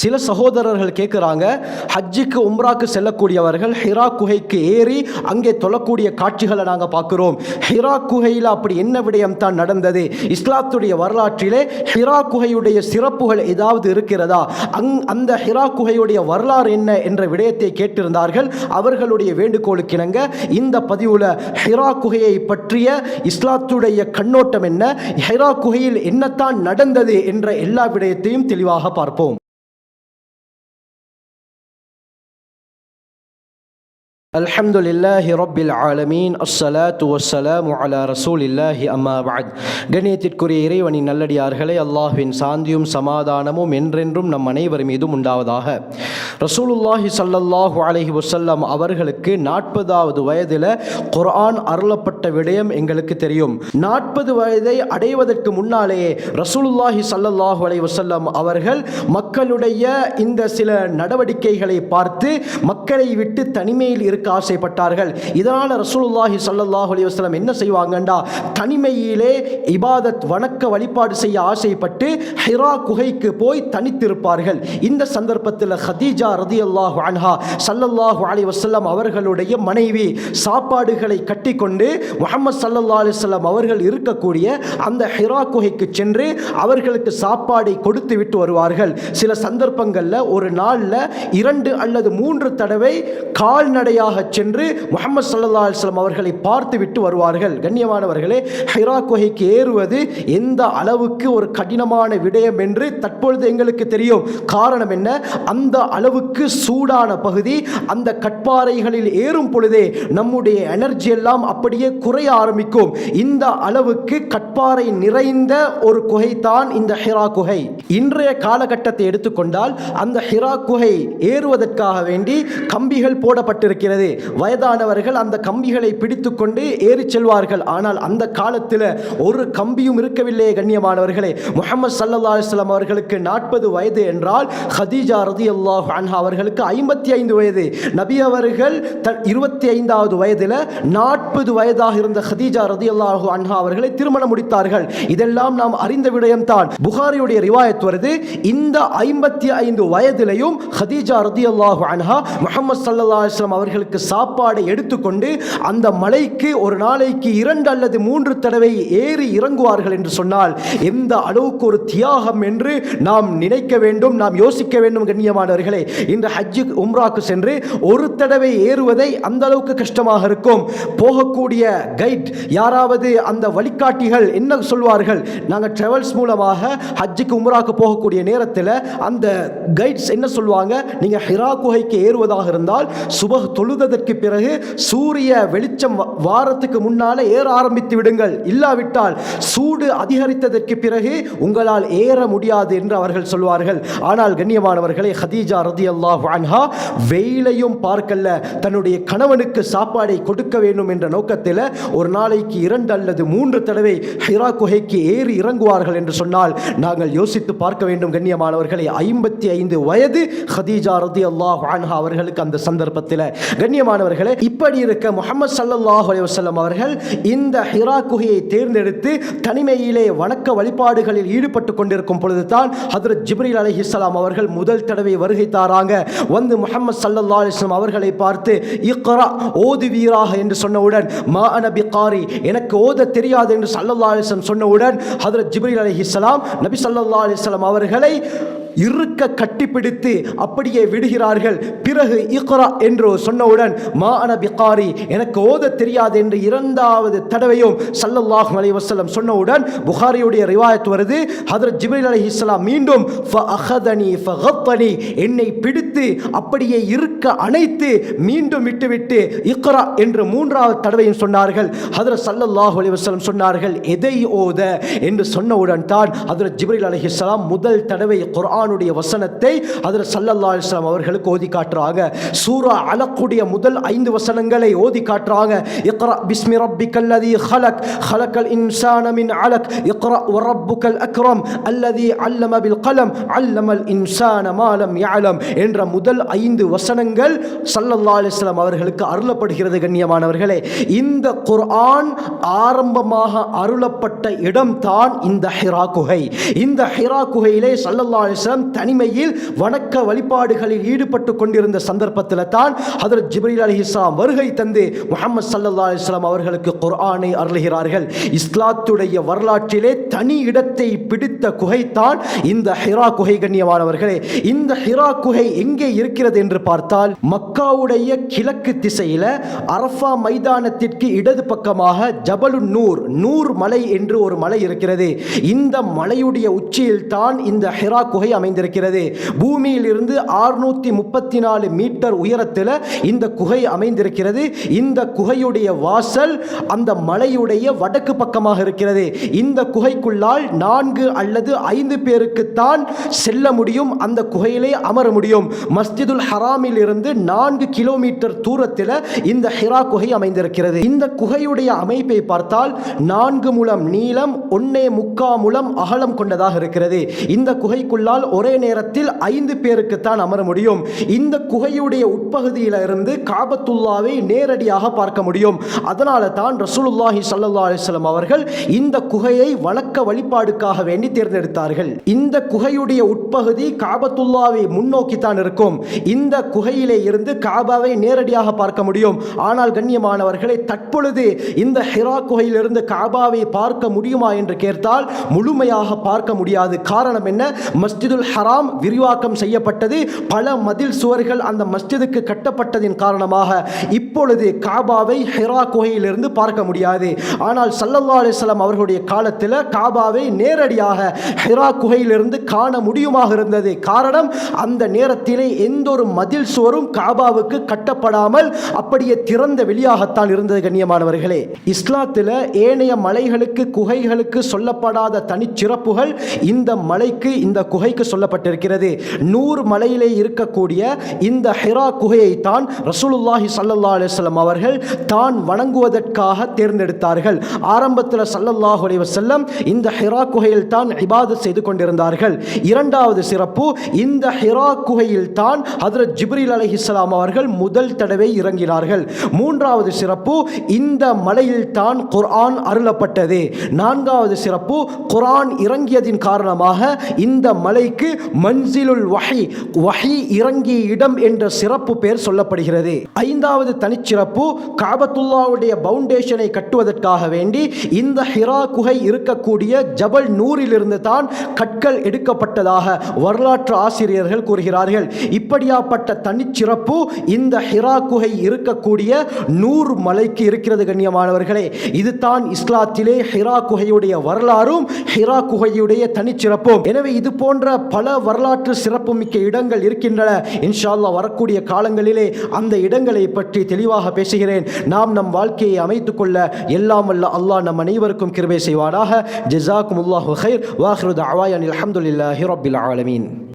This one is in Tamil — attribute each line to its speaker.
Speaker 1: சில சகோதரர்கள் கேட்குறாங்க ஹஜ்ஜுக்கு உம்ராக்கு செல்லக்கூடியவர்கள் ஹிரா குகைக்கு ஏறி அங்கே தொழக்கூடிய காட்சிகளை நாங்கள் பார்க்குறோம். ஹிரா குகையில் அப்படி என்ன விடயம் தான் நடந்தது? இஸ்லாத்துடைய வரலாற்றிலே ஹிரா குகையுடைய சிறப்புகள் ஏதாவது இருக்கிறதா? அங் அந்த ஹிரா குகையுடைய வரலாறு என்ன என்ற விடயத்தை கேட்டிருந்தார்கள். அவர்களுடைய வேண்டுகோளுக்கிணங்க இந்த பதிவில் ஹிரா குகையை பற்றிய இஸ்லாத்துடைய கண்ணோட்டம் என்ன? ஹிரா குகையில் என்னத்தான் நடந்தது என்ற எல்லா விடயத்தையும் தெளிவாக பார்ப்போம். الحمد لله رب العالمين الصلاة والسلام على رسول الله أما بعد கண்ணியத்திற்குரிய இறைவனின் நல்லடியார்களே அல்லாஹ்வின் சாந்தியும் சமாதானமும் என்றென்றும் நம் அனைவர் மீதும் உண்டாவதாக ரசூலுல்லாஹி ஸல்லல்லாஹு அலைஹி வஸல்லம் அவர்களுக்கு நாற்பதாவது வயதில் குர்ஆன் அருளப்பட்ட விடயம் எங்களுக்கு தெரியும். நாற்பது வயதை அடைவதற்கு முன்னாலேயே ரசூலுல்லாஹி சல்லல்லாஹு அலைஹி வசல்லம் அவர்கள் மக்களுடைய இந்த சில நடவடிக்கைகளை பார்த்து மக்களை விட்டு தனிமையில் இருக்க ஆசைப்பட்டார்கள். இதனால் ரசூலுல்லாஹி சல்லல்லாஹு அலைஹி வஸல்லம் என்ன செய்வாங்கண்டா? தனிமையிலே இபாதத் வணக்க வழிபாடு செய்ய ஆசைப்பட்டு ஹிரா குகைக்கு போய் தனித்திருப்பார்கள். இந்த சந்தர்ப்பத்தில் ஹதீஜா ரதி அல்லாஹ் அன்ஹா சல்லல்லாஹு அலைஹி வசல்லம் அவர்களுடைய மனைவி சாப்பாடுகளை கட்டிக்கொண்டு முகமது சல்லா அலிஸ்லாம் அவர்கள் இருக்கக்கூடிய அந்த ஹிரா குகைக்கு சென்று அவர்களுக்கு சாப்பாடை கொடுத்து விட்டு வருவார்கள். சில சந்தர்ப்பங்களில் ஒரு நாளில் இரண்டு அல்லது மூன்று தடவை கால்நடையாக சென்று முகமது சல்லா அலிஸ்லாம் அவர்களை பார்த்து விட்டு வருவார்கள். கண்ணியமானவர்களே ஹிரா குகைக்கு ஏறுவது எந்த அளவுக்கு ஒரு கடினமான விடயம் என்று தற்பொழுது எங்களுக்கு தெரியும். காரணம் என்ன? அந்த அளவுக்கு சூடான பகுதி அந்த கட்பாறைகளில் ஏறும் பொழுதே நம்முடைய எனர்ஜி எல்லாம் அப்படியே குறைய ஆரம்பிக்கும். இந்த அளவுக்கு கட்பாறை நிறைந்த ஒரு குகை தான் இந்த ஹிரா குகை. இன்றைய காலகட்டத்தை எடுத்துக்கொண்டால் அந்த ஹிரா குகை ஏறுவதற்காக வேண்டி கம்பிகள் போடப்பட்டிருக்கிறது. வயதானவர்கள் அந்த கம்பிகளை பிடித்துக்கொண்டு ஏறி செல்வார்கள். ஆனால் அந்த காலத்தில் ஒரு கம்பியும் இருக்கவில்லை கண்ணியமானவர்களே. முகமது சல்லா அலுவலாம் அவர்களுக்கு நாற்பது வயது என்றால் ஹதீஜா ரதி அல்லாஹ் அன்ஹா அவர்களுக்கு ஐம்பத்தி ஐந்து வயது. நபி அவர்கள் தன் இருபத்தி ஐந்தாவது வயதில் நாற்பது வயதாக இருந்த ஹதீஜா ரதி அல்லாஹு அன்ஹா அவர்களை திருமணம் முடித்தார்கள். இதெல்லாம் நாம் அறிந்த விடயம்தான். புகாரியுடைய ரிவாயத் வருது. இந்த ஐம்பத்தி ஐந்து வயதிலையும் ஹதீஜா ரதி அல்லாஹு அன்ஹா முகமது சல்லா அலுவலம் அவர்களுக்கு சாப்பாடை எடுத்துக்கொண்டு அந்த மலைக்கு ஒரு நாளைக்கு இரண்டு அல்லது மூன்று தடவை ஏறி இறங்குவார்கள் என்று சொன்னால் எந்த அளவுக்கு ஒரு தியாகம் என்று நாம் நினைக்க வேண்டும் நாம் யோசிக்க வேண்டும் கண்ணியமானவர்களே. இந்த ஹஜ்ஜு உம்ராக்கு சென்று ஒரு தடவை ஏறுவதை அந்த அளவுக்கு கஷ்டமாக இருக்கும். போகக்கூடிய கைட் யாராவது அந்த வழிகாட்டிகள் என்ன சொல்வார்கள்? நாங்கள் ட்ராவல்ஸ் மூலமாக ஹஜ்ஜுக்கு உம்ராக்கு போகக்கூடிய நேரத்தில் அந்த கைட்ஸ் என்ன சொல்லுவாங்க நீங்கள் ஹிரா குகைக்கு ஏறுவதாக இருந்தால் சுப தொழுததற்கு பிறகு சூரிய வெளிச்சம் வ- வாரத்துக்கு முன்னால் ஏற ஆரம்பித்து விடுங்கள். இல்லாவிட்டால் சூடு அதிகரித்ததற்கு பிறகு உங்களால் ஏற முடியாது என்று அவர்கள் சொல்வார்கள். ஆனால் கண்ணியமானவர்களே ஹதீஜா ரதி அல்லாஹ் அன்ஹா வெயிலையும் பார்க்கல தன்னுடைய கணவனுக்கு சாப்பாடை கொடுக்க வேண்டும் என்ற நோக்கத்தில் ஒரு நாளைக்கு இரண்டு அல்லது மூன்று தடவை ஹிரா குகைக்கு ஏறி இறங்குவார்கள் என்று சொன்னால் நாங்கள் யோசித்து பார்க்க வேண்டும் கண்ணியமானவர்களை ஐம்பத்தி ஐந்து வயது ஹதீஜா ரதி அல்லாஹ் அவர்களுக்கு அந்த சந்தர்ப்பத்தில். கண்ணியமானவர்களே இப்படி இருக்க முகமது சல்லாஹ் அலைஹி அவர்கள் இந்த ஹிரா குகையை தேர்ந்தெடுத்து தனிமையிலே வணக்க வழிபாடுகளில் ஈடுபட்டு கொண்டிருக்கும் பொழுது தான் ஹதரத் ஜிப்ரீல் இஸ்லாம் அவர்கள் முதல் தடவை வருகை தாராங்க. வந்து முகமது சல்லா அலிஸ்லாம் அவர்களை பார்த்து இக்ரா ஓதுவீராக என்று சொன்னவுடன் மா அன பிகாரி. எனக்கு ஓத தெரியாது என்று சல்லல்லா அலிஸ்லம் சொன்னவுடன் ஹதரத் ஜிப்ரீல் இஸ்லாம் நபி சல்லா அலிஸ்லாம் அவர்களை இரு இருக்க கட்டிப்பிடித்து அப்படியே விடுகிறார்கள். பிறகு இக்ரா என்று சொன்னவுடன் மா பிகாரி எனக்கு ஓத தெரியாது என்று இரண்டாவது தடவையும் சல்லல்லாஹு அலி வஸல்லம் சொன்னவுடன் புகாரியுடைய ரிவாயத் வருது. ஹதரத் ஜிபில் அலி இஸ்லாம் மீண்டும் என்னை பிடித்து அப்படியே இருக்க அணைத்து மீண்டும் விட்டுவிட்டு இக்ரா என்று மூன்றாவது தடவையும் சொன்னார்கள். ஹதரத் சல்லல்லாஹு அலி வசலம் சொன்னார்கள் எதை ஓத? என்று சொன்னவுடன் தான் ஹதரத் ஜிப்ரீல் அலைஹிஸ்ஸலாம் முதல் தடவை குர்ஆனுடைய வசனத்தை அதில் சல்லல்லா இஸ்லாம் அவர்களுக்கு ஓதி காட்டுறாங்க. சூரா அலக்குடைய முதல் ஐந்து வசனங்களை ஓதி காட்டுறாங்க. இக்ரா பிஸ்மி ரப்பிக் ஹலக் ஹலக்கல் இன்சான அலக் இக்ரா ரப்புக்கல் அக்ரம் அல்லதி அல்லம கலம் அல்லமல் இன்சான யாலம் என்ற முதல் ஐந்து வசனங்கள் சல்லல்லா அலிஸ்லாம் அவர்களுக்கு அருளப்படுகிறது கண்ணியமானவர்களே. இந்த குர்ஆன் ஆரம்பமாக அருளப்பட்ட இடம்தான் இந்த ஹிரா குகை. இந்த ஹிரா குகையிலே சல்லல்லா அலிஸ்லாம் தனிமை தனிமையில் வணக்க வழிபாடுகளில் ஈடுபட்டு கொண்டிருந்த சந்தர்ப்பத்தில் தான் ஹதரத் ஜிப்ரீல் அலி இஸ்லாம் வருகை தந்து முகமது சல்லா அலிஸ்லாம் அவர்களுக்கு குர்ஆனை அருள்கிறார்கள். இஸ்லாத்துடைய வரலாற்றிலே தனி இடத்தை பிடித்த குகைத்தான் இந்த ஹிரா குகை கண்ணியமானவர்களே. இந்த ஹிரா குகை எங்கே இருக்கிறது என்று பார்த்தால் மக்காவுடைய கிழக்கு திசையில அரஃபா மைதானத்திற்கு இடது பக்கமாக ஜபலு நூர் நூர் மலை என்று ஒரு மலை இருக்கிறது. இந்த மலையுடைய உச்சியில் தான் இந்த ஹிரா குகை அமைந்திருக்கிறது. பூமியில் இருந்து ஆறுநூத்தி முப்பத்தி நாலு மீட்டர் உயரத்தில் இந்த குகை அமைந்திருக்கிறது. இந்த குகையுடைய வாசல் அந்த மலையுடைய வடக்கு பக்கமாக இருக்கிறது. இந்த குகைக்குள்ளால் நான்கு அல்லது ஐந்து பேருக்குத்தான் செல்ல முடியும். அந்த குகையிலே அமர முடியும். மஸ்ஜிதுல் ஹராமில் இருந்து நான்கு கிலோமீட்டர் தூரத்தில் இந்த ஹிரா குகை அமைந்திருக்கிறது. இந்த குகையுடைய அமைப்பை பார்த்தால் நான்கு முழம் நீளம் ஒன்னே முக்கா முழம் அகலம் கொண்டதாக இருக்கிறது. இந்த குகைக்குள்ளால் ஒரே நேரம் நேரத்தில் ஐந்து பேருக்கு தான் அமர முடியும். இந்த குகையுடைய உட்பகுதியில் இருந்து காபத்துல்லாவை நேரடியாக பார்க்க முடியும். அதனால தான் ரசூலுல்லாஹி சல்லா அலிஸ்லாம் அவர்கள் இந்த குகையை வழக்க வழிபாடுக்காக வேண்டி தேர்ந்தெடுத்தார்கள். இந்த குகையுடைய உட்பகுதி காபத்துல்லாவை முன்னோக்கி தான் இருக்கும். இந்த குகையிலே இருந்து காபாவை நேரடியாக பார்க்க முடியும். ஆனால் கண்ணியமானவர்களை தற்பொழுது இந்த ஹிரா குகையிலிருந்து காபாவை பார்க்க முடியுமா என்று கேட்டால் முழுமையாக பார்க்க முடியாது. காரணம் என்ன? மஸ்ஜிதுல் ஹராம் விரிவாக்கம் செய்யப்பட்டது. பல மதில் சுவர்கள் அந்த மஸ்ஜிதுக்கு கட்டப்பட்டதின் காரணமாக இப்பொழுது காபாவை ஹெரா குகையிலிருந்து பார்க்க முடியாது. ஆனால் சல்லல்லா அலிஸ்லாம் அவர்களுடைய காலத்தில் காபாவை நேரடியாக ஹெரா குகையிலிருந்து காண முடியுமாக இருந்தது. காரணம் அந்த நேரத்திலே எந்த ஒரு மதில் சுவரும் காபாவுக்கு கட்டப்படாமல் அப்படியே திறந்த வெளியாகத்தான் இருந்தது கண்ணியமானவர்களே. இஸ்லாத்தில் ஏனைய மலைகளுக்கு குகைகளுக்கு சொல்லப்படாத தனிச்சிறப்புகள் இந்த மலைக்கு இந்த குகைக்கு சொல்லப்பட்டிருக்கிறது நூறு மலையிலே இருக்கக்கூடிய இந்த ஹிரா குகையை தான் ரசூலுல்லாஹி சல்லல்லா அலிஸ்லாம் அவர்கள் தான் வணங்குவதற்காக தேர்ந்தெடுத்தார்கள். ஆரம்பத்தில் சல்லல்லாஹு அலிவசல்லம் இந்த ஹிரா குகையில் தான் இபாதத் செய்து கொண்டிருந்தார்கள். இரண்டாவது சிறப்பு இந்த ஹிரா குகையில் தான் ஹதரத் ஜிப்ரில் அலி இஸ்லாம் அவர்கள் முதல் தடவை இறங்கினார்கள். மூன்றாவது சிறப்பு இந்த மலையில் தான் குர்ஆன் அருளப்பட்டது. நான்காவது சிறப்பு குரான் இறங்கியதின் காரணமாக இந்த மலைக்கு மன்சிலுல் வஹி வஹி இறங்கிய இடம் என்ற சிறப்பு பெயர் சொல்லப்படுகிறது. ஐந்தாவது தனிச்சிறப்பு காபத்துல்லாவுடைய பவுண்டேஷனை கட்டுவதற்காக வேண்டி இந்த ஹிரா குகை இருக்கக்கூடிய ஜபல் நூரிலிருந்து தான் கற்கள் எடுக்கப்பட்டதாக வரலாற்று ஆசிரியர்கள் கூறுகிறார்கள். இப்படியாப்பட்ட தனிச்சிறப்பு இந்த ஹிரா குகை இருக்கக்கூடிய நூறு மலைக்கு இருக்கிறது கண்ணியமானவர்களே. இதுதான் இஸ்லாத்திலே ஹிரா குகையுடைய வரலாறும் ஹிரா குகையுடைய தனிச்சிறப்பும். எனவே இது போன்ற பல வரலாற்று சிறப்புமிக்க இடங்கள் இருக்கின்றன. இன்ஷால்லா வரக்கூடிய காலங்களிலே அந்த இடங்களை பற்றி தெளிவாக பேசுகிறேன். நாம் நம் வாழ்க்கையை அமைத்துக் கொள்ள எல்லாம் வல்ல அல்லாஹ் நம் அனைவருக்கும் கிருபை செய்வானாக. ஜிசாக்கும் அல்லாஹு ஹைர் வாஹ்ருத் அவாயன் அலமதுல்லாஹி ரபில் ஆலமீன்.